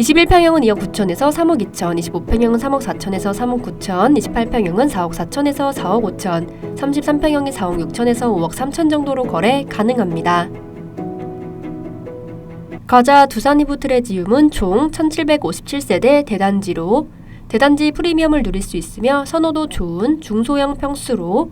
21평형은 2억 9천에서 3억 2천, 25평형은 3억 4천에서 3억 9천, 28평형은 4억 4천에서 4억 5천, 33평형이 4억 6천에서 5억 3천 정도로 거래 가능합니다. 과자 두산이브 트레지움은 총 1757세대 대단지로 대단지 프리미엄을 누릴 수 있으며 선호도 좋은 중소형 평수로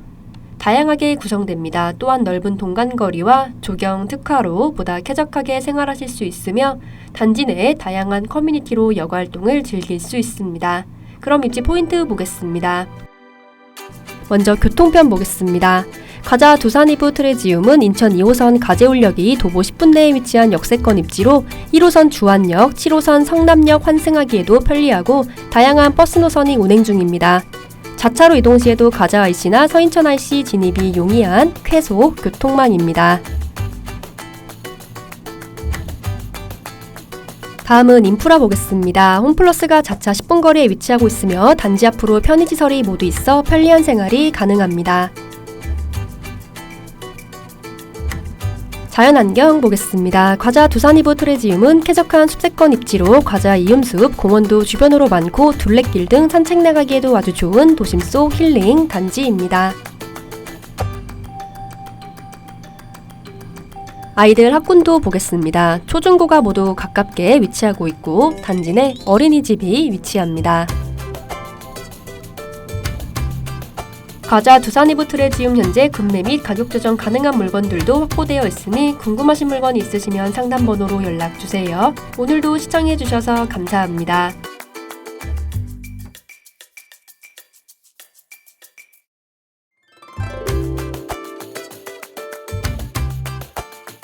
다양하게 구성됩니다. 또한 넓은 동간거리와 조경 특화로 보다 쾌적하게 생활하실 수 있으며 단지 내에 다양한 커뮤니티로 여가 활동을 즐길 수 있습니다. 그럼 입지 포인트 보겠습니다. 먼저 교통편 보겠습니다. 가자 두산이브 트레지움은 인천 2호선 가재울역이 도보 10분 내에 위치한 역세권 입지로 1호선 주안역, 7호선 성남역 환승하기에도 편리하고 다양한 버스 노선이 운행 중입니다. 자차로 이동 시에도 가자 IC나 서인천 IC 진입이 용이한 쾌속 교통망입니다. 다음은 인프라 보겠습니다. 홈플러스가 자차 10분 거리에 위치하고 있으며 단지 앞으로 편의시설이 모두 있어 편리한 생활이 가능합니다. 자연환경 보겠습니다. 과자 두산이브 트레지움은 쾌적한 숲세권 입지로 과자 이음숲, 공원도 주변으로 많고 둘레길 등 산책 나가기에도 아주 좋은 도심 속 힐링 단지입니다. 아이들 학군도 보겠습니다. 초중고가 모두 가깝게 위치하고 있고 단지 내 어린이집이 위치합니다. 과자 두산이브 트레지움 현재 구매 및 가격 조정 가능한 물건들도 확보되어 있으니 궁금하신 물건 있으시면 상담 번호로 연락 주세요. 오늘도 시청해 주셔서 감사합니다.